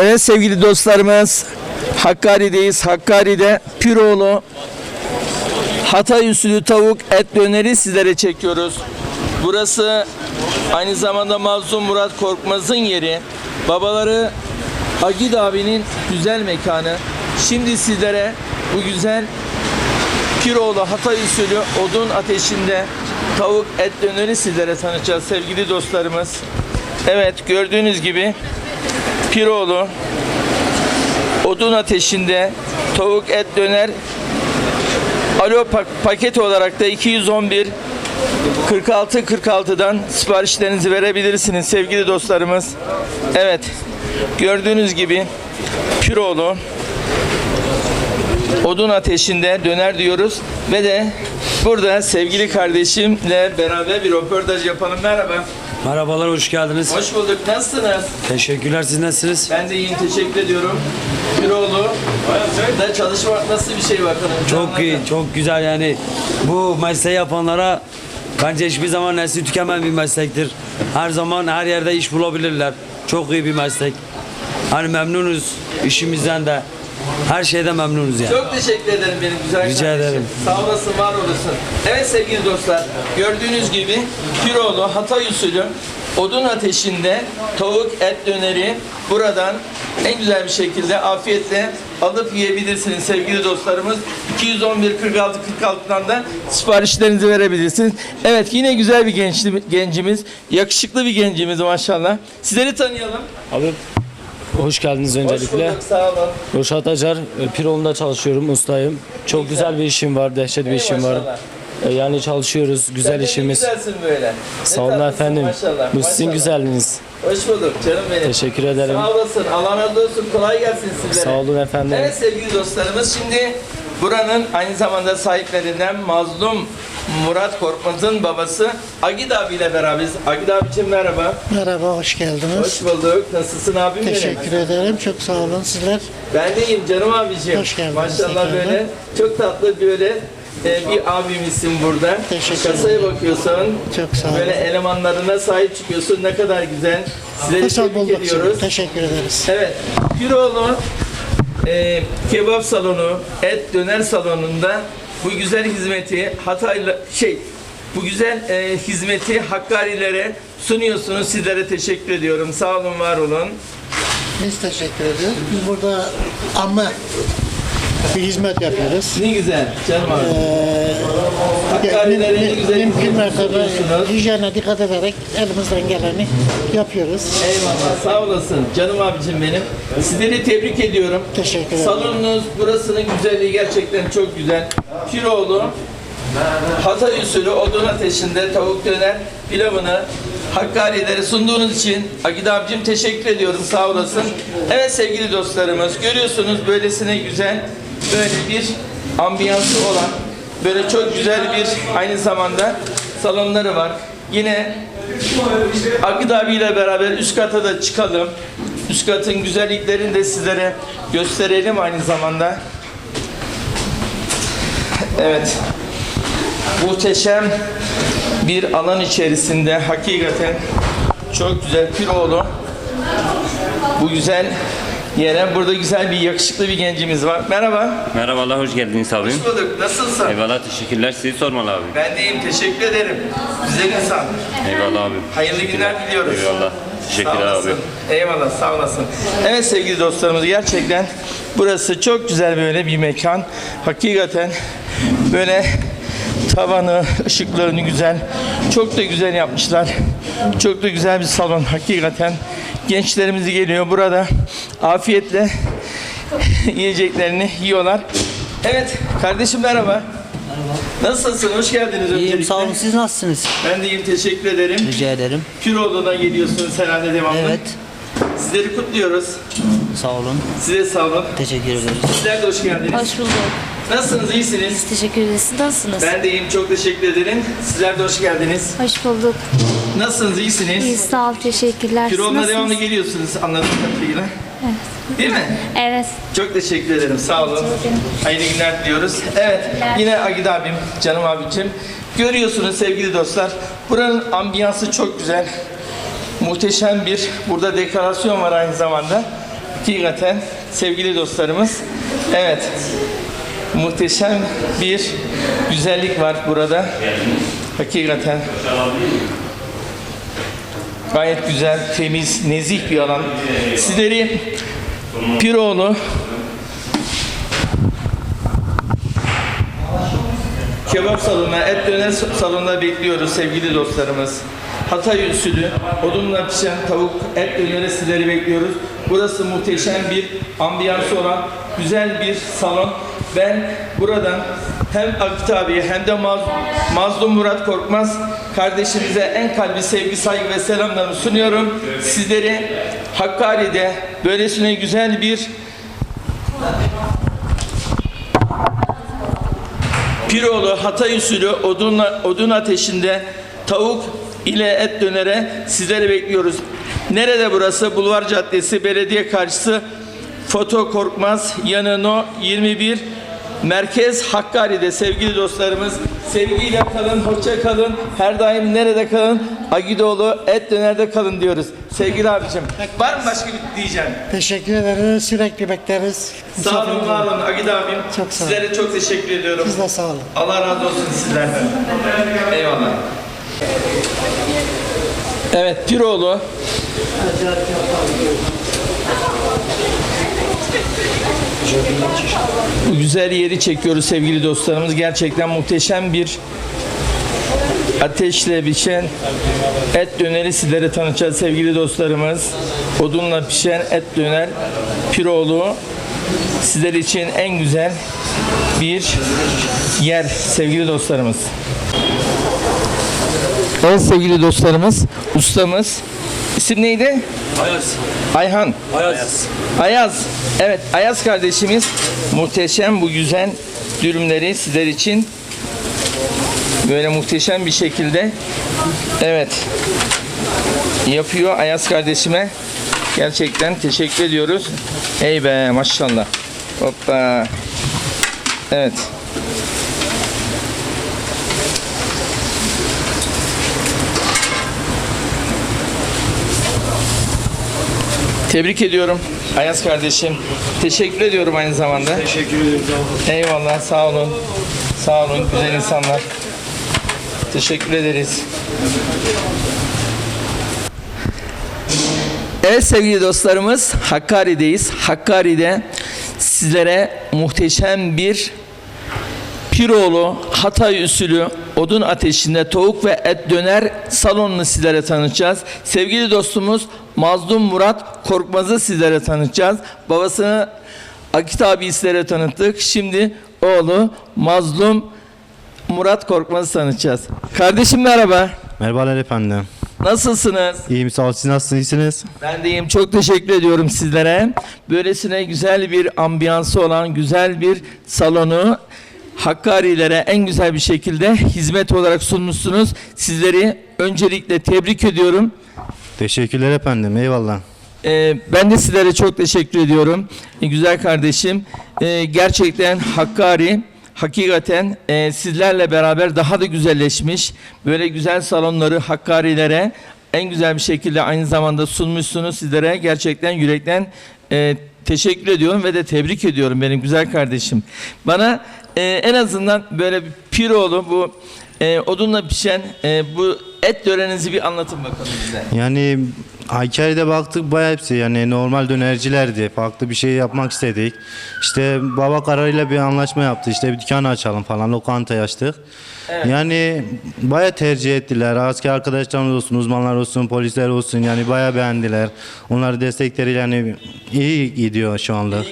Evet sevgili dostlarımız Hakkari'deyiz. Hakkari'de Piroğlu Hatay usulü tavuk et döneri sizlere çekiyoruz. Burası aynı zamanda Mazlum Murat Korkmaz'ın yeri. Babaları Agid abinin güzel mekanı. Şimdi sizlere bu güzel Piroğlu Hatay usulü odun ateşinde tavuk et döneri sizlere tanıtacağız sevgili dostlarımız. Evet gördüğünüz gibi Piroğlu odun ateşinde tavuk et döner alo pak- paket olarak da 211 46 46'dan siparişlerinizi verebilirsiniz sevgili dostlarımız. Evet gördüğünüz gibi Piroğlu odun ateşinde döner diyoruz ve de burada sevgili kardeşimle beraber bir röportaj yapalım. Merhaba. Merhabalar, hoş geldiniz. Hoş bulduk. Nasılsınız? Teşekkürler, siz nasılsınız? Ben de iyiyim. Teşekkür ediyorum. Piroğlu. Da çalışmak nasıl bir şey bakalım? Çok iyi, çok güzel yani. Bu mesleği yapanlara bence hiçbir zaman nesli tükenmeyen bir meslektir. Her zaman her yerde iş bulabilirler. Çok iyi bir meslek. Hani memnunuz işimizden de. Her şeyden memnunuz yani. Çok teşekkür ederim benim güzel Rica kardeşim. ederim. Sağ olasın, var olasın. Evet sevgili dostlar, gördüğünüz gibi Piroğlu Hatay usulü odun ateşinde tavuk et döneri buradan en güzel bir şekilde afiyetle alıp yiyebilirsiniz sevgili dostlarımız. 211 46 46'dan da siparişlerinizi verebilirsiniz. Evet yine güzel bir gençli, gencimiz, yakışıklı bir gencimiz maşallah. Sizleri tanıyalım. Abi hoş geldiniz Hoş öncelikle. bulduk, sağ olun. Roşat Acar, e, Piron'da çalışıyorum, ustayım. Çok güzel bir işim var, dehşet bir işim var. Maşallah. E, Yani çalışıyoruz, güzel Sen işimiz. Güzelsin böyle. Ne Sağ olun efendim. Maşallah. Bu sizin maşallah. güzelliğiniz. Hoş bulduk canım benim. Teşekkür ederim. Sağ olasın. Allah razı olsun. Kolay gelsin sizlere. Sağ olun efendim. Evet sevgili dostlarımız şimdi buranın aynı zamanda sahiplerinden Mazlum Murat Korkmaz'ın babası Agid abiyle beraberiz. Agid abicim merhaba. Merhaba, hoş geldiniz. Hoş bulduk. Nasılsın abim Teşekkür benim? ederim. Çok sağ olun sizler. Ben de iyiyim canım abicim. Hoş geldiniz Maşallah tekrardan. böyle çok tatlı böyle e, bir abimizsin burada. Teşekkür Kasaya bakıyorsun. Çok sağ olun. Böyle elemanlarına sahip çıkıyorsun. Ne kadar güzel. Sizleri Fırsat tebrik bulduk. ediyoruz. Teşekkür ederiz. Evet, Güroğlu e, kebap salonu, et döner salonunda bu güzel hizmeti Hataylı şey bu güzel e, hizmeti Hakkarilere sunuyorsunuz. Sizlere teşekkür ediyorum. Sağ olun, var olun. Biz teşekkür ediyoruz. Biz burada amma bir hizmet yapıyoruz. Ne güzel canım abi. Ee, ne güzel mümkün mertebe hijyene dikkat ederek elimizden geleni yapıyoruz. Eyvallah, sağ olasın. Canım abicim benim. Sizleri tebrik ediyorum. Teşekkür ederim. Salonunuz, burasının güzelliği gerçekten çok güzel. Kiroğlu, Hatay usulü odun ateşinde tavuk döner pilavını Hakkari'lere sunduğunuz için Agid abicim teşekkür ediyorum sağ olasın. Evet sevgili dostlarımız görüyorsunuz böylesine güzel böyle bir ambiyansı olan böyle çok güzel bir aynı zamanda salonları var. Yine Agid abiyle beraber üst kata da çıkalım. Üst katın güzelliklerini de sizlere gösterelim aynı zamanda. Evet. Muhteşem bir alan içerisinde hakikaten çok güzel Piroğlu. Bu güzel yere burada güzel bir yakışıklı bir gencimiz var. Merhaba. Merhabalar, hoş geldiniz abim. Hoş bulduk. Nasılsın? Eyvallah, teşekkürler. Sizi sormalı abi. Ben de iyiyim. Teşekkür ederim. Güzel insan. Eyvallah abim. Hayırlı günler diliyoruz. Eyvallah. Teşekkürler abi. Eyvallah sağ olasın. Evet sevgili dostlarımız gerçekten burası çok güzel böyle bir mekan. Hakikaten böyle tavanı, ışıklarını güzel. Çok da güzel yapmışlar. Çok da güzel bir salon hakikaten. Gençlerimiz geliyor burada afiyetle yiyeceklerini yiyorlar. Evet kardeşim merhaba. Nasılsın? Hoş geldiniz İyiyim öncelikle. sağ olun siz nasılsınız? Ben de iyiyim teşekkür ederim. Rica ederim. Küroğlu'na geliyorsunuz herhalde devamlı. Evet Sizleri kutluyoruz. sağ olun. Size sağ olun. Teşekkür ederiz. Sizler de hoş geldiniz. Hoş bulduk. Nasılsınız? iyisiniz? Teşekkür ederiz. Siz nasılsınız? Ben de iyiyim. Çok teşekkür ederim. Sizler de hoş geldiniz. Hoş bulduk. Nasılsınız? iyisiniz? İyi sağ ol. Teşekkürler. Nasılsınız? devamlı geliyorsunuz anladığım kadarıyla. Değil mi? Evet. Çok teşekkür ederim. Sağ olun. Hayırlı günler diliyoruz. Evet. Yine Agid abim, canım abicim. Görüyorsunuz sevgili dostlar. Buranın ambiyansı çok güzel. muhteşem bir burada dekorasyon var aynı zamanda. Hakikaten sevgili dostlarımız. Evet. Muhteşem bir güzellik var burada. Hakikaten gayet güzel, temiz, nezih bir alan. Sizleri Piroğlu Kebap salonuna, et döner salonuna bekliyoruz sevgili dostlarımız. Hatay usulü, odunla pişen tavuk, et döneri sizleri bekliyoruz. Burası muhteşem bir ambiyansı olan güzel bir salon. Ben buradan hem Akit abiye hem de Maz- Mazlum Murat Korkmaz kardeşimize en kalbi sevgi, saygı ve selamlarımı sunuyorum. Sizleri Hakkari'de böylesine güzel bir Piroğlu Hatay usulü odun, odun ateşinde tavuk ile et dönere sizleri bekliyoruz. Nerede burası? Bulvar Caddesi, belediye karşısı, Foto Korkmaz, yanı No 21, Merkez Hakkari'de sevgili dostlarımız. Sevgiyle kalın, hoşça kalın. Her daim nerede kalın? Agidoğlu et dönerde kalın diyoruz. Sevgili abicim. Var mı başka bir diyeceğim? Teşekkür ederiz. Sürekli bekleriz. Sağ olun, var olun Agid abim. Çok sağ olun. Sizlere çok teşekkür ediyorum. Siz de sağ olun. Allah razı olsun sizlerden. Eyvallah. Evet, Piroğlu. Güzel yeri çekiyoruz sevgili dostlarımız. Gerçekten muhteşem bir ateşle pişen et döneri sizlere tanıtacağız sevgili dostlarımız. Odunla pişen et döner Piroğlu sizler için en güzel bir yer sevgili dostlarımız. Evet sevgili dostlarımız, ustamız. İsim neydi? Ayaz. Ayhan. Ayaz. Ayaz. Evet Ayaz kardeşimiz muhteşem bu güzel dürümleri sizler için böyle muhteşem bir şekilde evet yapıyor Ayaz kardeşime. Gerçekten teşekkür ediyoruz. Ey be maşallah. Hoppa. Evet. Tebrik ediyorum Ayaz kardeşim. Teşekkür ediyorum aynı zamanda. Teşekkür ederim. Eyvallah sağ olun. Sağ olun güzel insanlar. Teşekkür ederiz. Evet sevgili dostlarımız Hakkari'deyiz. Hakkari'de sizlere muhteşem bir Piroğlu Hatay usulü odun ateşinde tavuk ve et döner salonunu sizlere tanıtacağız. Sevgili dostumuz Mazlum Murat Korkmaz'ı sizlere tanıtacağız. Babasını Akit abi sizlere tanıttık. Şimdi oğlu Mazlum Murat Korkmaz'ı tanıtacağız. Kardeşim merhaba. Merhabalar efendim. Nasılsınız? İyiyim sağ olun. Siz nasılsınız? Ben de iyiyim. Çok teşekkür ediyorum sizlere. Böylesine güzel bir ambiyansı olan güzel bir salonu Hakkari'lere en güzel bir şekilde hizmet olarak sunmuşsunuz. Sizleri öncelikle tebrik ediyorum. Teşekkürler efendim. Eyvallah. Ee, ben de sizlere çok teşekkür ediyorum. Ee, güzel kardeşim. Ee, gerçekten Hakkari hakikaten e, sizlerle beraber daha da güzelleşmiş. Böyle güzel salonları Hakkari'lere en güzel bir şekilde aynı zamanda sunmuşsunuz sizlere. Gerçekten yürekten e, teşekkür ediyorum ve de tebrik ediyorum benim güzel kardeşim. Bana e, en azından böyle bir piroğlu bu e, odunla pişen e, bu et dönerinizi bir anlatın bakalım bize. Yani Hakkari'de baktık bayağı hepsi yani normal dönercilerdi. Farklı bir şey yapmak istedik. İşte baba kararıyla bir anlaşma yaptı. İşte bir dükkan açalım falan. Lokanta açtık. Yani bayağı tercih ettiler. Asker arkadaşlarımız olsun, uzmanlar olsun, polisler olsun. Yani bayağı beğendiler. Onları destekleriyle yani iyi gidiyor şu anlık.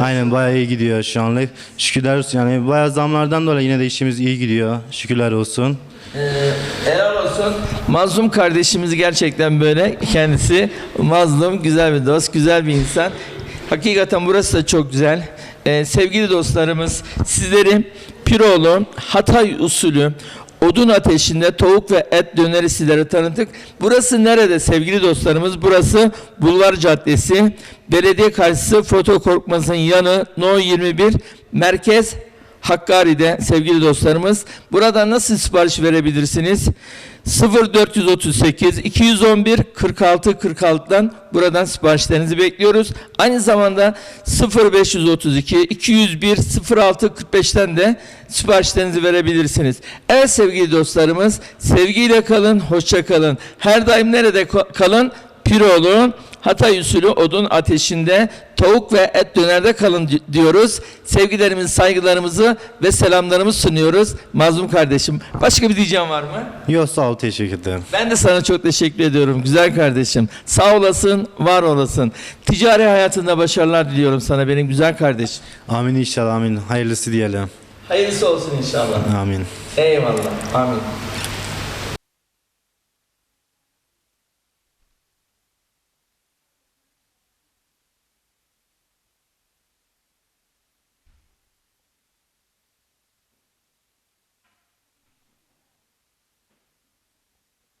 Aynen bayağı iyi gidiyor şu anlık. Şükürler olsun. Yani bayağı zamlardan dolayı yine de işimiz iyi gidiyor. Şükürler olsun. Helal olsun. Mazlum kardeşimiz gerçekten böyle. Kendisi mazlum, güzel bir dost, güzel bir insan. Hakikaten burası da çok güzel. Ee, sevgili dostlarımız, sizleri Piroğlu Hatay usulü odun ateşinde tavuk ve et döneri sizlere tanıttık. Burası nerede sevgili dostlarımız? Burası Bulvar Caddesi. Belediye karşısı Foto Korkmaz'ın yanı No 21 Merkez Hakkari'de sevgili dostlarımız. Burada nasıl sipariş verebilirsiniz? 0438 211 46 46'dan buradan siparişlerinizi bekliyoruz. Aynı zamanda 0532 201 06 45'ten de siparişlerinizi verebilirsiniz. Evet sevgili dostlarımız sevgiyle kalın, hoşça kalın. Her daim nerede kalın? Piroğlu, Hatay usulü odun ateşinde tavuk ve et dönerde kalın di- diyoruz. Sevgilerimizi, saygılarımızı ve selamlarımızı sunuyoruz. Mazlum kardeşim. Başka bir diyeceğim var mı? Yok sağ ol teşekkür ederim. Ben de sana çok teşekkür ediyorum güzel kardeşim. Sağ olasın, var olasın. Ticari hayatında başarılar diliyorum sana benim güzel kardeşim. Amin inşallah amin. Hayırlısı diyelim. Hayırlısı olsun inşallah. Amin. Eyvallah. Amin.